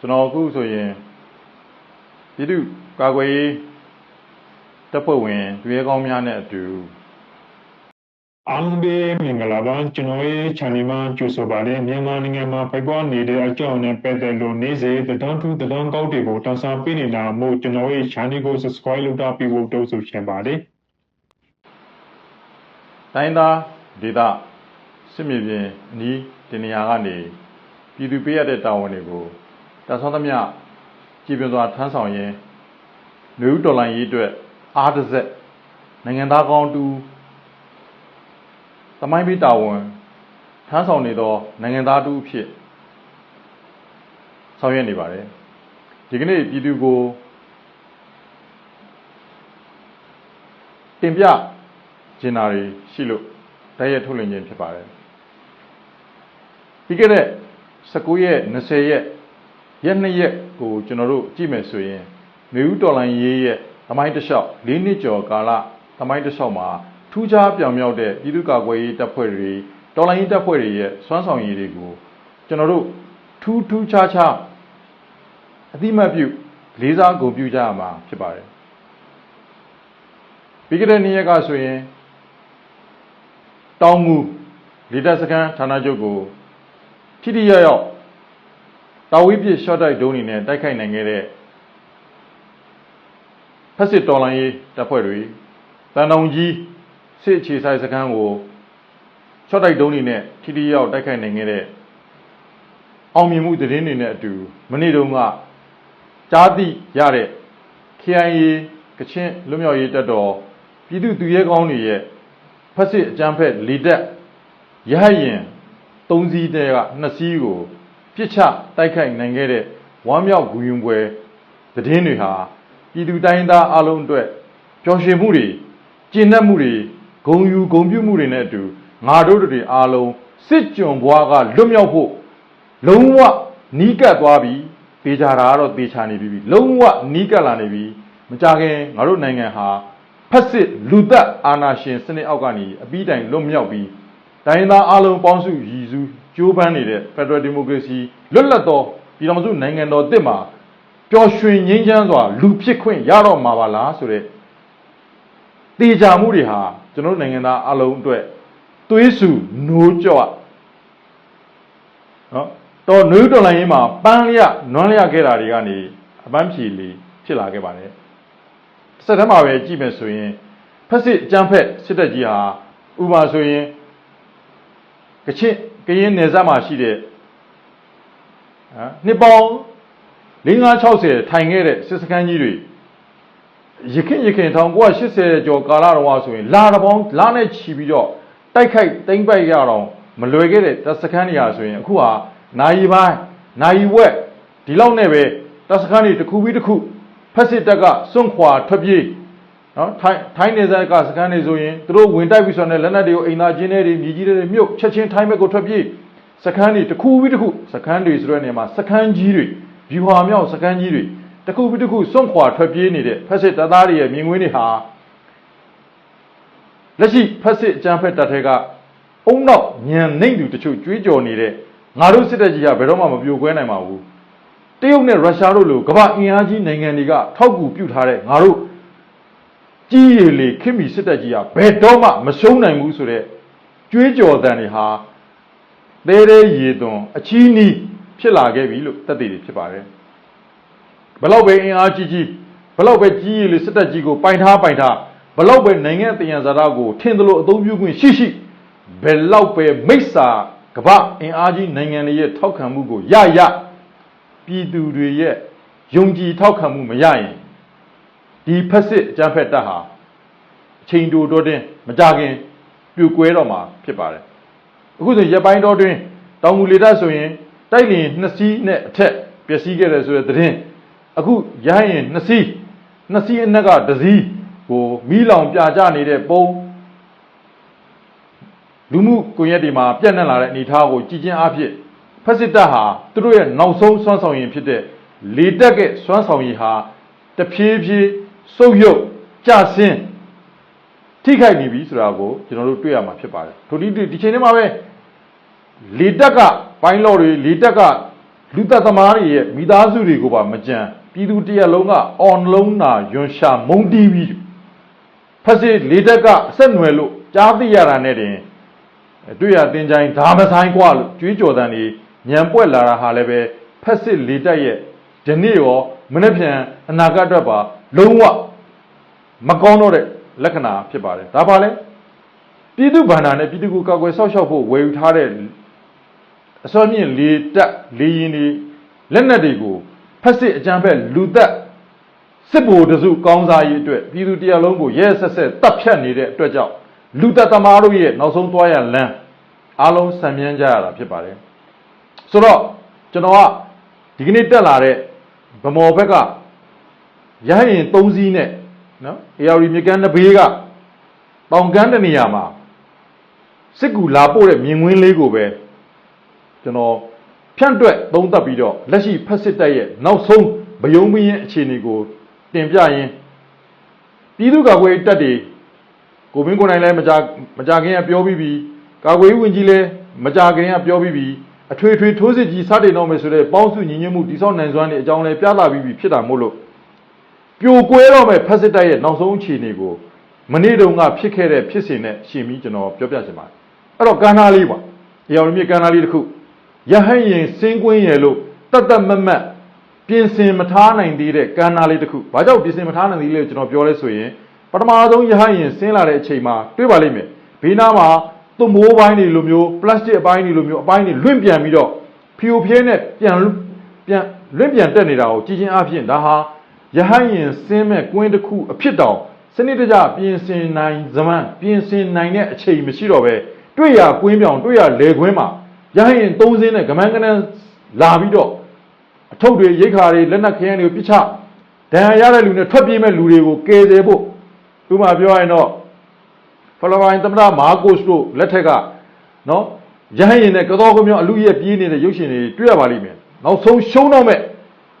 ကျွန်တော်အခုဆိုရင်ပြည်သူ့ကာကွယ်ရေးတပ်ဖွဲ့ဝင်တွေရဲကောင်းများနဲ့အတူအားလုံးပဲမင်္ဂလာပါကျွန်တော်ရဲ့ channel မှာကြိုဆိုပါတယ်မြန်မာနိုင်ငံမှာပိုက်ပွားနေတဲ့အကြောင်းနဲ့ပတ်သက်လို့နေ့စဉ်တဒန်းတူတဒန်းကောက်တွေကိုတင်ဆက်ပေးနေတာမို့ကျွန်တော်ရဲ့ channel ကို subscribe လုပ်တာပြီးဖို့တောင်းဆိုချင်ပါတယ်တိုင်းသားဒေသစစ်မြေပြင်အနီးတင်နေရာကနေပြည်သူပေးရတဲ့တာဝန်တွေကို တဆောင်းသမျှကြည်ပြင်းစွာထမ်းဆောင်ရင်းလူဦးတော်လိုင်းရေးအတွက်အားတစ်ဆက်နိုင်ငံသားကောင်းတူသမိုင်းပေးတာဝန်ထမ်းဆောင်နေသောနိုင်ငံသားတူအဖြစ်ဆောင်ရွက်နေပါတယ်ဒီကနေ့ပြည်သူကိုတင်ပြကျင်နာတွေရှိလို့တိုက်ရိုက်ထုတ်လွှင့်ခြင်းဖြစ်ပါတယ်ပြီးခဲ့တဲ့19ရက်20ရက် ရက်2ရက်ကိုကျွန်တော်တို့ကြည့်မယ်ဆိုရင်မေဦးတော်လိုင်းရေးရဲ့သမိုင်းတစ်လျှောက်၄နှစ်ကျော်ကာလသမိုင်းတစ်လျှောက်မှာထူးခြားပြောင်မြောက်တဲ့ပြည်သူ့ကာကွယ်ရေးတပ်ဖွဲ့တွေတော်လိုင်းရေးတပ်ဖွဲ့တွေရဲ့စွမ်းဆောင်ရည်တွေကိုကျွန်တော်တို့ထူးထူးခြားခြားအတိမတ်ပြုလေးစားဂုဏ်ပြုကြရမှာဖြစ်ပါတယ်ပြီးခဲ့တဲ့နေ့ရက်ကဆိုရင်တောင်ငူလေတပ်စခန်းဌာနချုပ်ကိုထိထိရောက်ရောက် တာဝေးပြစ်ရှော့တိုက်ဒုံးတွေနဲ့တိုက်ခိုက်နိုင်ခဲ့တဲ့ဖက်စစ်တော်လိုင်းရေးတပ်ဖွဲ့တွေတန်တောင်ကြီးစစ်အခြေဆိုင်စခန်းကိုရှော့တိုက်ဒုံးတွေနဲ့ထိထိရောက်တိုက်ခိုက်နိုင်ခဲ့တဲ့အောင်မြင်မှုသတင်းတွေနဲ့အတူမနေ့တုန်းကကြားသိရတဲ့ KIA ကချင်လွတ်မြောက်ရေးတပ်တော်ပြည်သူ့သူရဲကောင်းတွေရဲ့ဖက်စစ်အကြမ်းဖက်လေတပ်ရဟတ်ရင်၃စီးတည်းက2စီးကို ပြစ်ချတိုက်ခိုက်နိုင်ခဲ့တဲ့ဝမ်းမြောက်ဂူယုံပွဲသတင်းတွေဟာပြည်သူတိုင်းသားအလုံးအတွက်ပျော်ရွှင်မှုတွေကျဉ်တ်မှုတွေဂုံယူဂုံပြုမှုတွေနဲ့အတူငါတို့တွေအားလုံးစစ်ကြုံဘွားကလွတ်မြောက်ဖို့လုံးဝနီးကပ်သွားပြီတေချာတာကတော့တေချာနေပြီလုံးဝနီးကပ်လာနေပြီမကြခင်ငါတို့နိုင်ငံဟာဖက်စစ်လူသက်အာဏာရှင်စနစ်အောက်ကနေအပြီးတိုင်လွတ်မြောက်ပြီးတိုင်းသားအလုံးပေါင်းစုရည်စူး ကြိုးပမ်းနေတဲ့ Federal Democracy လွတ်လပ်သောပြည်ထောင်စုနိုင်ငံတော်တစ်မှာပျော်ရွှင်ငြိမ်းချမ်းစွာလူဖြစ်ခွင့်ရတော့မှာပါလားဆိုတဲ့တေချာမှုတွေဟာကျွန်တော်တို့နိုင်ငံသားအလုံးအတွက်သွေးဆူနိုးကြော့နော်တော်နွေးတော်လိုင်းရေးမှာပန်းလျနွမ်းလျခဲ့တာတွေကနေအပန်းဖြေလေးဖြစ်လာခဲ့ပါတယ်စက်တမ်းမှာပဲကြည့်မယ်ဆိုရင်ဖက်စစ်အကြမ်းဖက်စစ်တပ်ကြီးဟာဥပမာဆိုရင်ကချင် ကရင်နယ်စပ်မှာရှိတဲ့ဟမ်နှစ်ပေါင်း5960ထိုင်ခဲ့တဲ့စစ်စခန်းကြီးတွေရခင်ရခင်1980ကျော်ကာလတော်ဆိုရင်လာတပေါင်းလာနဲ့ချီပြီးတော့တိုက်ခိုက်တိမ့်ပိုက်ရအောင်မလွယ်ခဲ့တဲ့တပ်စခန်းတွေဟာဆိုရင်အခုဟာနိုင်ပိုင်းနိုင်ဝက်ဒီလောက်နဲ့ပဲတပ်စခန်းတွေတစ်ခုပြီးတစ်ခုဖက်စစ်တပ်ကစွန့်ခွာထွက်ပြေး နော်ထိုင်းထိုင်းနေစကစခန်းတွေဆိုရင်သူတို့ဝင်တိုက်ပြီးဆိုတော့လက်နက်တွေကိုအိမ်သားချင်းတွေမြည်ကြီးတွေမြုပ်ချက်ချင်းထိုင်းဘက်ကိုထွက်ပြေးစခန်းတွေတစ်ခုပြီးတစ်ခုစခန်းတွေဆိုတဲ့နေရာမှာစခန်းကြီးတွေဗျူဟာမြောက်စခန်းကြီးတွေတစ်ခုပြီးတစ်ခုစွန့်ခွာထွက်ပြေးနေတဲ့ဖက်စစ်တပ်သားတွေရဲ့မြင်ကွင်းတွေဟာလက်ရှိဖက်စစ်အကြမ်းဖက်တပ်ထဲကအုံနောက်ညံနှိမ့်သူတချို့ကြွေးကြော်နေတဲ့ငါတို့စစ်တပ်ကြီးကဘယ်တော့မှမပြိုကွဲနိုင်ပါဘူးတရုတ်နဲ့ရုရှားတို့လိုကမ္ဘာအင်အားကြီးနိုင်ငံတွေကထောက်ကူပြုထားတဲ့ငါတို့ ကြီးရည်လေခင်မီစစ်တပ်ကြီးကဘယ်တော့မှမရှုံးနိုင်ဘူးဆိုတဲ့ကြွေးကြော်တန်တွေဟာတဲတဲရေသွန်အချီးနီးဖြစ်လာခဲ့ပြီလို့သက်သေတွေဖြစ်ပါတယ်ဘလောက်ပဲအင်အားကြီးကြီးဘလောက်ပဲကြီးရည်လေစစ်တပ်ကြီးကိုပိုင်ထားပိုင်ထားဘလောက်ပဲနိုင်ငံတည်ရန်ဇာတာကိုထင်သလိုအသုံးပြုခွင့်ရှိရှိဘယ်လောက်ပဲမိစ္ဆာကမ္ဘာအင်အားကြီးနိုင်ငံတွေရဲ့ထောက်ခံမှုကိုရရပြည်သူတွေရဲ့ယုံကြည်ထောက်ခံမှုမရရင် ဒီဖက်စစ်အကြမ်းဖက်တပ်ဟာအချိန်တိုတိုတင်းမကြခင်ပြိုကွဲတော့မှာဖြစ်ပါတယ်အခုဆိုရက်ပိုင်းတော်တွင်တောင်ငူလေတပ်ဆိုရင်တိုက်လျင်နှစ်စီးနဲ့အထက်ပျက်စီးခဲ့တယ်ဆိုတဲ့သတင်းအခုရဟရင်နှစ်စီးနှစ်စီးအနက်ကတစ်စီးကိုမီးလောင်ပြကြနေတဲ့ပုံလူမှုကွန်ရက်တွေမှာပြန့်နှံ့လာတဲ့အနေအထားကိုကြည်ကျင်းအားဖြင့်ဖက်စစ်တပ်ဟာသူတို့ရဲ့နောက်ဆုံးစွမ်းဆောင်ရည်ဖြစ်တဲ့လေတက်ကစွမ်းဆောင်ရည်ဟာတဖြည်းဖြည်း ဆုပ်ယုပ်ကျဆင်းထိခိုက်နေပြီဆိုတာကိုကျွန်တော်တို့တွေ့ရမှာဖြစ်ပါတယ်ထို့ဒီဒီချိန်ထဲမှာပဲလေတက်ကပိုင်းလော့တွေလေတက်က လူသက်သမားတွေရဲ့မိသားစုတွေကိုပါမကြံပြည်သူတရက်လုံးကအော်လုံးနာယွန်ရှာမုံတီးပြီးဖက်စစ်လေးတက်ကအဆက်နွယ်လို့ကြားသိရတာနဲ့တင်တွေ့ရတင်ကြိုင်းဒါမဆိုင်กว่าလို့ကြွေးကြော်တန်းနေညံပွက်လာတာဟာလည်းပဲဖက်စစ်လေးတက်ရဲ့ဒီနေ့ရောမနေ့ပြန်အနာဂတ်အတွက်ပါ လုံးဝမကောင်းတော့တဲ့လက္ခဏာဖြစ်ပါတယ်ဒါပါလဲပြည်သူဗန္ဒာနဲ့ပြည်သူကိုကာကွယ်ဆောက်ရှောက်ဖို့ဝယ်ယူထားတဲ့အစောမြင့်လေတက်လေရင်တွေလက်နက်တွေကိုဖက်စစ်အကြမ်းဖက်လူသက်စစ်ဗိုလ်တစုကောင်းစားရေးအတွက်ပြည်သူတရားလုံးကိုရဲဆက်ဆက်တပ်ဖြတ်နေတဲ့အတွက်ကြောင့်လူသက်သမားတို့ရဲ့နောက်ဆုံးသွားရလမ်းအားလုံးဆံမြန်းကြရတာဖြစ်ပါတယ်ဆိုတော့ကျွန်တော်ကဒီကနေ့တက်လာတဲ့ဗမော်ဘက်က ရဟရင်၃စီးနဲ့နော် AR မြေကမ်းတစ်ဘေးကတောင်ကမ်းတနေရာမှာစစ်ကူလာပို့တဲ့မြင်ကွင်းလေးကိုပဲကျွန်တော်ဖြန့်တွက်သုံးသပ်ပြီးတော့လက်ရှိဖက်စစ်တပ်ရဲ့နောက်ဆုံးဗယုံမင်းအခြေအနေကိုတင်ပြရင်းပြည်သူ့ကာကွယ်ရေးတပ်တွေကိုမင်းကိုယ်တိုင်လည်းမကြမကြခင်ကပြောပြီးပြီကာကွယ်ရေးဝန်ကြီးလည်းမကြခင်ကပြောပြီးပြီအထွေထွေထိုးစစ်ကြီးစတင်တော့မယ်ဆိုတဲ့ပေါင်းစုညီညွတ်မှုတိစောက်နိုင်စွမ်းတွေအကြောင်းလည်းပြသပြီးပြီဖြစ်တာမို့လို့ ပြိုကွဲတော့မဲ့ဖက်စစ်တပ်ရဲ့နောက်ဆုံးအခြေအနေကိုမနေ့တုန်းကဖြစ်ခဲ့တဲ့ဖြစ်စဉ်နဲ့ရှင်ပြီးကျွန်တော်ပြောပြချင်ပါတယ်အဲ့တော့ကဏ္ဍလေးပါအရောင်မြစ်ကဏ္ဍလေးတစ်ခုရဟန်းရင်စင်းကွင်းရယ်လို့တတ်တတ်မတ်မတ်ပြင်ဆင်မထားနိုင်သေးတဲ့ကဏ္ဍလေးတစ်ခု။ဘာကြောင့်ပြင်ဆင်မထားနိုင်သေးလဲလို့ကျွန်တော်ပြောလဲဆိုရင်ပထမဆုံးရဟန်းရင်ဆင်းလာတဲ့အချိန်မှာတွေ့ပါလိမ့်မယ်။ဘေးနားမှာသွမိုးပိုင်းတွေလိုမျိုးပလတ်စတစ်အပိုင်းတွေလိုမျိုးအပိုင်းတွေလွင့်ပြန်ပြီးတော့ဖြူဖြဲနဲ့ပြန်ပြန်လွင့်ပြန်တက်နေတာကိုကြည်ချင်းအဖြစ်ဒါဟာ ရဟန်းရင်ဆင်းမဲ့ကွင်းတစ်ခုအဖြစ်တောင်စနစ်တကျပြင်ဆင်နိုင်ဇမန်ပြင်ဆင်နိုင်တဲ့အချိန်မရှိတော့ပဲတွေ့ရကွင်းပြောင်တွေ့ရလေကွင်းမှာရဟရင်သုံးစင်းနဲ့ကမန်းကနန်းလာပြီးတော့အထုပ်တွေရိတ်ခါတွေလက်နက်ခဲယမ်းတွေကိုပြစ်ချဒဏ်ရာရတဲ့လူနဲ့ထွက်ပြေးမဲ့လူတွေကိုကယ်ဆယ်ဖို့ဥပမာပြောရရင်တော့ဖလပိုင်းသမ္မတမာကိုစ်တို့လက်ထက်ကနော်ရဟရင်နဲ့ကတော်ကမြောင်အလူရဲ့ပြေးနေတဲ့ရုပ်ရှင်တွေတွေ့ရပါလိမ့်မယ်နောက်ဆုံးရှုံးတော့မဲ့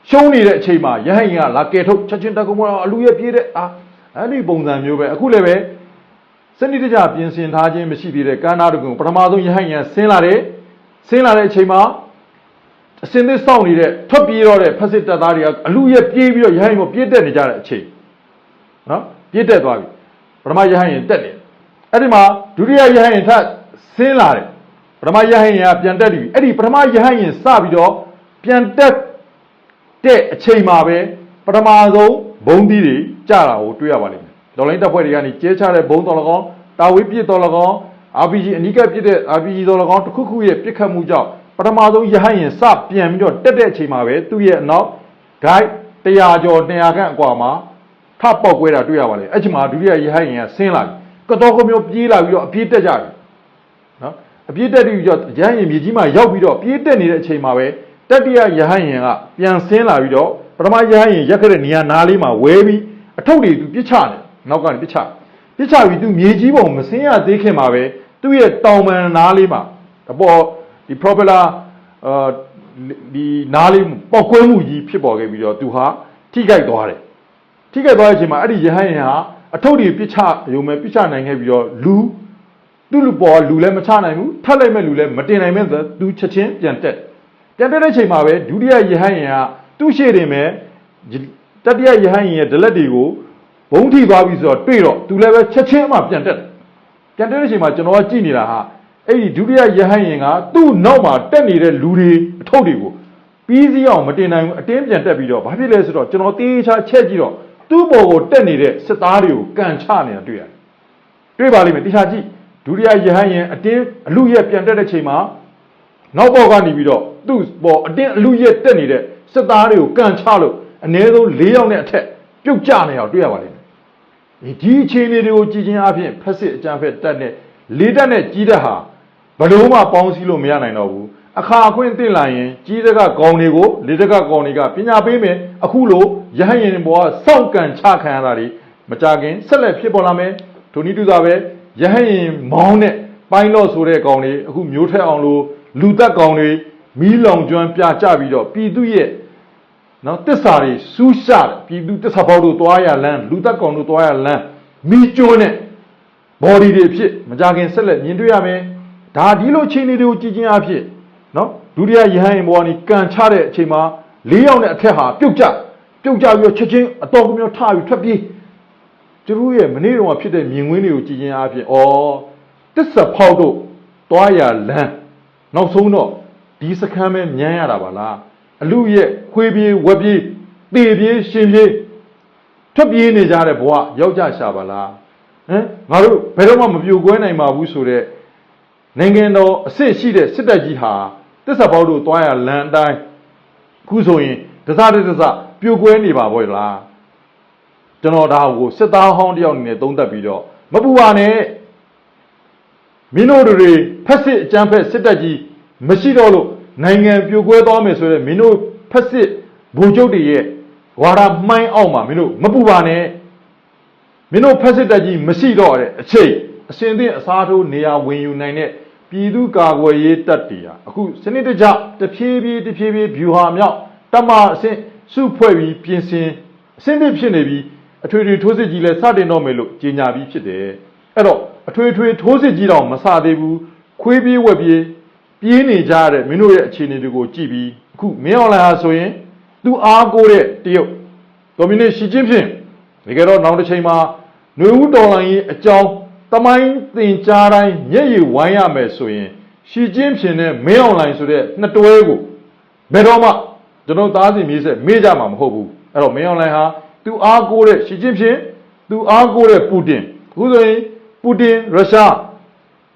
ရှုံးနေတဲ့အချိန်မှာရဟရင်ကလာကယ်ထုတ်ချက်ချင်းတက်ကုန်းတော့အလူရဲ့ပြေးတဲ့အာအဲ့ဒီပုံစံမျိုးပဲအခုလည်းပဲစနစ်တကျပြင်ဆင်ထားခြင်းမရှိသေးတဲ့ကမ်းနားတကုံပထမဆုံးရဟရင်ကဆင်းလာတယ်ဆင်းလာတဲ့အချိန်မှာအစင်းသစ်စောင့်နေတဲ့ထွက်ပြေးတော့တဲ့ဖက်စစ်တပ်သားတွေကအလူရဲ့ပြေးပြီးတော့ရဟရင်ကိုပြေးတက်နေကြတဲ့အချိန်နော်ပြေးတက်သွားပြီပထမရဟရင်တက်တယ်အဲ့ဒီမှာဒုတိယရဟရင်ထပ်ဆင်းလာတယ်ပထမရဟရင်ကပြန်တက်ပြီအဲ့ဒီပထမရဟရင်စပြီးတော့ပြန်တက် တဲ့အချိန်မှာပဲပထမဆုံးဘုံသီးတွေကြတာကိုတွေ့ရပါလိမ့်မယ်ဒေါ်လိုင်းတပ်ဖွဲ့တွေကနေကျဲချတဲ့ဘုံတော်လကောင်းတာဝေးပြစ်တော်လကောင်း RPG အနိကပြစ်တဲ့ RPG တော်လကောင်းတစ်ခုခုရဲ့ပြစ်ခတ်မှုကြောင့်ပထမဆုံးရဟန်းရင်စပြန်ပြီးတော့တက်တဲ့အချိန်မှာပဲသူ့ရဲ့အနောက် guide 100ကျော်200ခန့်အကွာမှာထပေါက်ကွဲတာတွေ့ရပါလေအဲ့ချိန်မှာဒုတိယရဟန်းရင်ကဆင်းလာပြီကတော့ကမျိုးပြေးလာပြီးတော့အပြေးတက်ကြပြီနော်အပြေးတက်ပြီးတော့ရဟန်းရင်မြေကြီးမှာရောက်ပြီးတော့ပြေးတက်နေတဲ့အချိန်မှာပဲ တတိယရဟန်းရင်ကပြန်ဆင်းလာပြီးတော့ပထမရဟန်းရင်ရက်ခဲ့တဲ့နေရာနားလေးမှာဝဲပြီးအထုပ်တွေသူပြစ်ချတယ်နောက်ကနေပြစ်ချပြစ်ချပြီးသူမြေကြီးပုံမဆင်းရသေးခင်မှာပဲသူ့ရဲ့တောင်ပန်နားလေးမှာအပေါ်ဒီ propeller အာဒီနားလေးပေါက်ကွဲမှုကြီးဖြစ်ပေါ်ခဲ့ပြီးတော့သူဟာထိခိုက်သွားတယ်ထိခိုက်သွားတဲ့အချိန်မှာအဲ့ဒီရဟန်းရင်ဟာအထုပ်တွေပြစ်ချရုံပဲပြစ်ချနိုင်ခဲ့ပြီးတော့လူသူ့လူပေါ်လူလည်းမချနိုင်ဘူးထပ်လိုက်မဲ့လူလည်းမတင်နိုင်မဲ့ဆိုသူချက်ချင်းပြန်တက် ပြန်တက်တဲ့အချိန်မှာပဲဒုတိယရဟန်းရင်ကသူ့ရှေ့တင်မဲ့တတိယရဟန်းရင်ရဲ့ဒလက်တွေကိုဘုံထိသွားပြီဆိုတော့တွေ့တော့သူလည်းပဲချက်ချင်းမှပြန်တက်တယ်ပြန်တက်တဲ့အချိန်မှာကျွန်တော်ကကြည့်နေတာဟာအဲ့ဒီဒုတိယရဟန်းရင်ကသူ့နောက်မှာတက်နေတဲ့လူတွေအထုပ်တွေကိုပြီးစီးအောင်မတင်နိုင်ဘူးအတင်းပြန်တက်ပြီးတော့ဘာဖြစ်လဲဆိုတော့ကျွန်တော်တေးချချက်ကြည့်တော့သူ့ဘော်ကိုတက်နေတဲ့စစ်သားတွေကိုကန်ချနေတာတွေ့ရတယ်တွေ့ပါလိမ့်မယ်တေချာကြည့်ဒုတိယရဟန်းရင်အတင်းအလူရက်ပြန်တက်တဲ့ချိန်မှာ နောက်ဘော်ကနေပြီးတော့သူ့ဘော်အတင်းအလူရက်တက်နေတဲ့စစ်သားတွေကိုကန်ချလို့အ ਨੇ ဆုံး၄ယောက်နဲ့အထက်ပြုတ်ကျနေအောင်တွေ့ရပါလိမ့်မယ်ဒီအခြေအနေတွေကိုကြည်ချင်းအဖြစ်ဖက်စစ်အကြံဖက်တက်တဲ့လေးတက်နဲ့ကြီးတက်ဟာဘယ်လို့မှပေါင်းစည်းလို့မရနိုင်တော့ဘူးအခါအခွင့်သိလာရင်ကြီးတက်ကကောင်းတွေကိုလေးတက်ကကောင်းတွေကပညာပေးမယ်အခုလိုရဟန်းရင်ဘောကစောင့်ကန်ချခံရတာတွေမကြခင်ဆက်လက်ဖြစ်ပေါ်လာမယ်ဒုနီတူသာပဲရဟန်းရင်မောင်းတဲ့ပိုင်းတော့ဆိုတဲ့ကောင်တွေအခုမျိုးထက်အောင်လို့ လူသက်ကောင်တွေမီးလောင်ကျွမ်းပြကြပြီးတော့ပြည်သူရဲ့နော်တစ္ဆာတွေစူးရှတယ်ပြည်သူတစ္ဆာပေါက်တို့သွားရလမ်းလူသက်ကောင်တို့သွားရလမ်းမီးကျွန်းတဲ့ body တွေဖြစ်မကြခင်ဆက်လက်မြင်တွေ့ရမယ်ဒါဒီလိုအခြေအနေတွေကိုကြည်ချင်းအဖြစ်နော်ဒဒုတိယယဟန်ဘောကနေကန်ချတဲ့အချိန်မှာ၄ယောက်နဲ့အထက်ဟာပြုတ်ကျပြုတ်ကျပြီးတော့ချက်ချင်းအတော်ကမျိုးထပြီးထွက်ပြေးသူတို့ရဲ့မနေ့တုန်းကဖြစ်တဲ့မြင်ကွင်းတွေကိုကြည်ချင်းအားဖြင့်ဩတစ္ဆဖောက်တို့တွားရလန်း နောက်ဆုံးတော့ဒီစခန်းပဲမြန်းရတာပါလားအလူရဲ့ခွေးပြေးဝက်ပြေးတေပြေးရှင်ပြေးထွက်ပြေးနေကြတဲ့ဘဝယောက်ျားရှာပါလားဟမ်ငါတို့ဘယ်တော့မှမပြိုကွဲနိုင်ပါဘူးဆိုတော့နိုင်ငံတော်အဆင့်ရှိတဲ့စစ်တပ်ကြီးဟာတစ္ဆပေါက်တို့တွားရလန်အတိုင်းခုဆိုရင်တစတစပြိုကွဲနေပါဘောလားကျွန်တော်ဒါကိုစစ်သားဟောင်းတယောက်အနေနဲ့သုံးသပ်ပြီးတော့မပူပါနဲ့ မင်းတို့တွေဖက်စစ်အကြမ်းဖက်စစ်တပ်ကြီးမရှိတော့လို့နိုင်ငံပြိုကွဲသွားမယ်ဆိုတော့မင်းတို့ဖက်စစ်ဗိုလ်ချုပ်တွေရဲ့ဝါဒမှိုင်းအောင်မှာမင်းတို့မပူပါနဲ့မင်းတို့ဖက်စစ်တပ်ကြီးမရှိတော့တဲ့အချိန်အစဉ်သင့်အစားထိုးနေရာဝင်ယူနိုင်တဲ့ပြည်သူ့ကာကွယ်ရေးတပ်တွေဟာအခုစနစ်တကျတဖြည်းဖြည်းတဖြည်းဖြည်းဗျူဟာမြောက်တမအဆင့်စုဖွဲ့ပြီးပြင်ဆင်အဆင့်သင့်ဖြစ်နေပြီးအထွေထွေထိုးစစ်ကြီးလည်းစတင်တော့မယ်လို့ကြေညာပြီးဖြစ်တယ်အဲ့တော့ အထွေထွေထိုးစစ်ကြီးတော့မစသေးဘူးခွေးပြေးဝက်ပြေးပြေးနေကြတဲ့မင်းတို့ရဲ့အခြေအနေတွေကိုကြည့်ပြီးအခုမင်းအွန်လိုင်းဟာဆိုရင်သူအားကိုးတဲ့တရုတ်ကွန်မြူနစ်ရှီကျင်းဖြင့်တကယ်တော့နောက်တစ်ချိန်မှာຫນွေဦးတော်လှန်ရေးအကြောင်းတမိုင်းသင်ကြားတိုင်းမျက်ရည်ဝိုင်းရမယ်ဆိုရင်ရှီကျင်းဖြင့်နဲ့မင်းအွန်လိုင်းဆိုတဲ့နှစ်တွဲကိုဘယ်တော့မှကျွန်တော်သားစီမြေးဆက်မေ့ကြမှာမဟုတ်ဘူးအဲ့တော့မင်းအွန်လိုင်းဟာသူအားကိုးတဲ့ရှီကျင်းဖြင့်သူအားကိုးတဲ့ပူတင်အခုဆိုရင် ပူတင်ရုရှား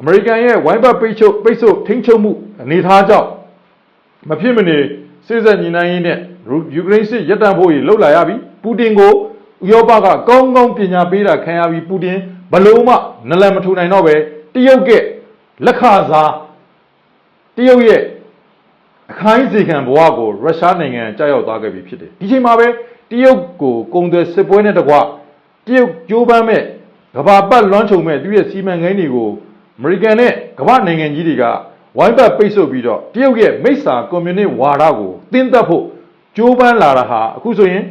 အမေရိကန်ရဲ့ဝိုင်းပတ်ပိတ်ချုပ်ပိတ်ဆို့ထိန်းချုပ်မှုအနေအထားကြောင့်မဖြစ်မနေစိစက်ညီနိုင်ရေးနဲ့ယူကရိန်းစစ်ရပ်တန့်ဖို့လှုပ်လာရပြီပူတင်ကိုဥရောပကကောင်းကောင်းပညာပေးတာခံရပြီပူတင်ဘလုံးမနလန်မထူနိုင်တော့ပဲတရုတ်ကလက်ခစားတရုတ်ရဲ့အခိုင်းစီခံဘဝကိုရုရှားနိုင်ငံကြောက်ရောက်သွားခဲ့ပြီဖြစ်တယ်ဒီချိန်မှာပဲတရုတ်ကိုကုန်သွယ်စစ်ပွဲနဲ့တကွတရုတ်ကြိုးပမ်းမဲ့ ကဘာပတ်လွှမ်းခြုံမဲ့သူရဲ့စီမံကိန်းတွေကိုအမေရိကန်နဲ့ကမ္ဘာနိုင်ငံကြီးတွေကဝိုင်းပတ်ပိတ်ဆို့ပြီးတော့တရုတ်ရဲ့မိစ္ဆာကွန်မြူနစ်ဝါဒကိုတင်းသက်ဖို့ကြိုးပမ်းလာတာဟာအခုဆိုရင်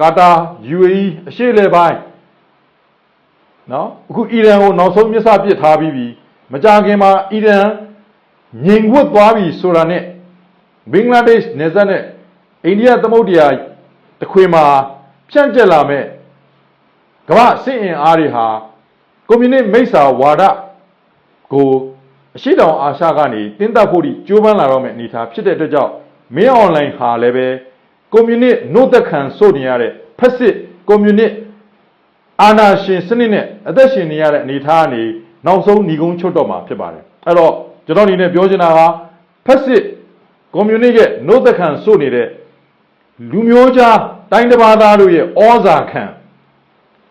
ကာတာ UAE အရှေ့လေပိုင်းနော်အခုအီရန်ကိုနောက်ဆုံးမျက်စပစ်ထားပြီးပြီမကြခင်မှာအီရန်ငြိမ်ဝတ်သွားပြီဆိုတာနဲ့ဘင်္ဂလားဒေ့ရှ်နယ်စပ်နဲ့အိန္ဒိယသမုဒ္ဒရာတစ်ခွေမှာဖြန့်ကျက်လာမဲ့ ကမ္ဘာစစ်အင်အားတွေဟာကွန်မြူနစ်မိစ္ဆာဝါဒကိုအရှိတောင်အာရှကနေတင်းတက်ဖို့ဒီကြိုးပမ်းလာတော့မယ့်အနေအထားဖြစ်တဲ့အတွက်ကြောင့်မင်းအွန်လိုင်းဟာလည်းပဲကွန်မြူနစ်နှုတ်သက်ခံဆိုနေရတဲ့ဖက်စစ်ကွန်မြူနစ်အာဏာရှင်စနစ်နဲ့အသက်ရှင်နေရတဲ့အနေအထားကနေနောက်ဆုံးညီကုန်းချွတ်တော့မှာဖြစ်ပါတယ်အဲ့တော့ကျွန်တော်အနေနဲ့ပြောချင်တာကဖက်စစ်ကွန်မြူနစ်ရဲ့နှုတ်သက်ခံဆိုနေတဲ့လူမျိုးကြားတိုင်းတစ်ပါးသားတို့ရဲ့ဩဇာခံ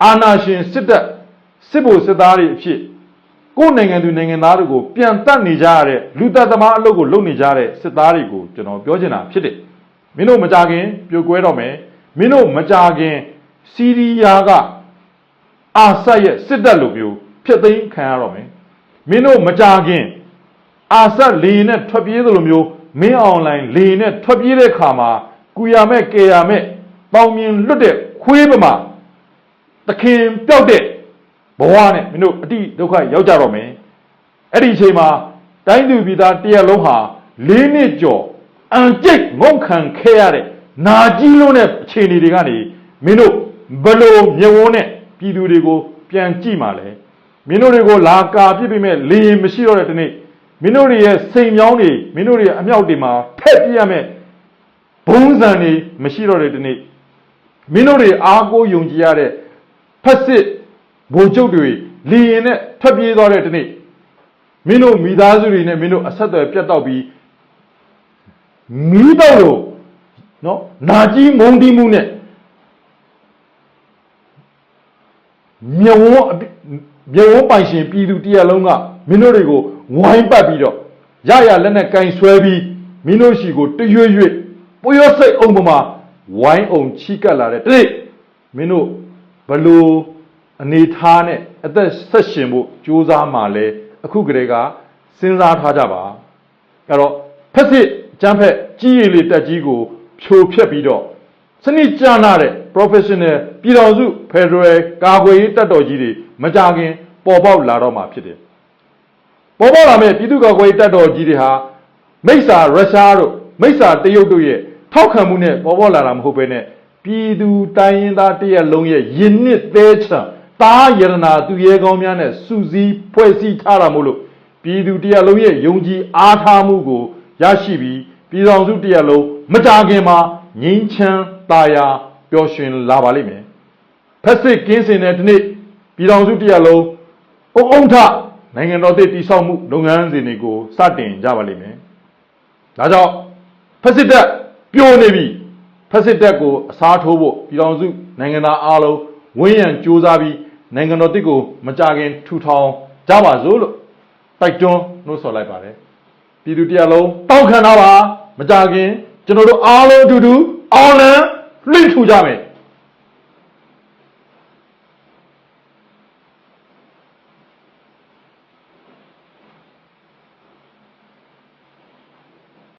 အာဏာရှင်စစ်တပ်စစ်ဗိုလ်စစ်သားတွေအဖြစ်ကိုယ်နိုင်ငံသူနိုင်ငံသားတွေကိုပြန်တတ်နေကြရတဲ့လူသက်သမားအလုပ်ကိုလုပ်နေကြတဲ့စစ်သားတွေကိုကျွန်တော်ပြောချင်တာဖြစ်တယ်မင်းတို့မကြခင်ပြိုကွဲတော့မယ်မင်းတို့မကြခင်စီးရီးယားကအာဆတ်ရဲ့စစ်တပ်လိုမျိုးဖျက်သိမ်းခံရတော့မယ်မင်းတို့မကြခင်အာဆတ်လေနဲ့ထွက်ပြေးသလိုမျိုးမင်းအွန်လိုင်းလေနဲ့ထွက်ပြေးတဲ့ခါမှာကုရမဲ့ကေရမဲ့ပေါင်မြင်လွတ်တဲ့ခွေးပမာ တခင်ပျောက်တဲ့ဘဝနဲ့မင်းတို့အတိဒုက္ခရောက်ကြတော့မယ်အဲ့ဒီအချိန်မှာတိုင်းသူပြည်သားတရက်လုံးဟာ၄နှစ်ကျော်အန်ကျိတ်ငုံခံခဲ့ရတဲ့နာကြီးလုံးတဲ့အခြေအနေတွေကနေမင်းတို့ဘလို့မြဝန်းနဲ့ပြည်သူတွေကိုပြန်ကြည့်မှလဲမင်းတို့တွေကိုလာကာပြစ်ပြီးမဲ့လေရင်မရှိတော့တဲ့ဒီနေ့မင်းတို့တွေရဲ့စိန်မြောင်းတွေမင်းတို့တွေရဲ့အမြောက်တွေမှာဖက်ပြရမဲ့ဘုံစံတွေမရှိတော့တဲ့ဒီနေ့မင်းတို့တွေအားကိုးယုံကြည်ရတဲ့ ဖက်စစ်ဘိုလ်ချုပ်တွေလီရင်နဲ့ထွက်ပြေးသွားတဲ့ဒီနေ့မင်းတို့မိသားစုတွေနဲ့မင်းတို့အဆက်အသွယ်ပြတ်တောက်ပြီးမီးတော့လို့နော်နာကြီးမုံတီးမှုနဲ့မြဝန်းအပိမြဝန်းပိုင်ရှင်ပြည်သူတရက်လုံးကမင်းတို့တွေကိုဝိုင်းပတ်ပြီးတော့ရရလက်နဲ့ကင်ဆွဲပြီးမင်းတို့ရှိကိုတရွေ့ရွေ့ပွေရစိတ်အောင်ပမာဝိုင်းအောင်ချီကပ်လာတဲ့တိမင်းတို့ ဘလို့အနေထားနဲ့အသက်ဆက်ရှင်ဖို့ကြိုးစားမှလဲအခုကလေးကစဉ်းစားထားကြပါအဲ့တော့ဖက်စစ်ကျန်းဖက်ကြီးရည်လေးတက်ကြီးကိုဖြိုဖျက်ပြီးတော့စနစ်ကျနာတဲ့ professional ပြည်တော်စု Federal ကာကွယ်ရေးတပ်တော်ကြီးတွေမကြခင်ပေါ်ပေါက်လာတော့မှာဖြစ်တယ်ပေါ်ပေါက်လာမဲ့ပြည်သူ့ကာကွယ်ရေးတပ်တော်ကြီးတွေဟာမိစ္ဆာရုရှားတို့မိစ္ဆာတရုတ်တို့ရဲ့ထောက်ခံမှုနဲ့ပေါ်ပေါ်လာတာမဟုတ်ဘဲနဲ့ ပြည်သူတိုင်းရင်းသားတရက်လုံးရဲ့ယဉ်နစ်သေးချံတားယရနာသူရဲကောင်းများနဲ့စူးစီးဖွဲ့စည်းထားတာမို့လို့ပြည်သူတရက်လုံးရဲ့ယုံကြည်အားထားမှုကိုရရှိပြီးပြည်တော်စုတရက်လုံးမကြခင်မှာငြိမ်းချမ်းသာယာပျော်ရွှင်လာပါလိမ့်မယ်ဖက်စစ်ကင်းစင်တဲ့ဒီနေ့ပြည်တော်စုတရက်လုံးအုံအုံထနိုင်ငံတော်တည်တည်ဆောက်မှုလုပ်ငန်းစဉ်တွေကိုစတင်ကြပါလိမ့်မယ်ဒါကြောင့်ဖက်စစ်တပ်ပြိုနေပြီ ဖက်စစ်တပ်ကိုအစားထိုးဖို့ပြည်တော်စုနိုင်ငံသားအားလုံးဝင်းရံစ조사ပြီးနိုင်ငံတော်တစ်ကိုမကြခင်ထူထောင်ကြပါစို့လို့တိုက်တွန်းနှိုးဆော်လိုက်ပါတယ်ပြည်သူတရားလုံးတောက်ခံတော့ပါမကြခင်ကျွန်တော်တို့အားလုံးအတူတူအောင်လန်းလွင့်ထူကြမယ်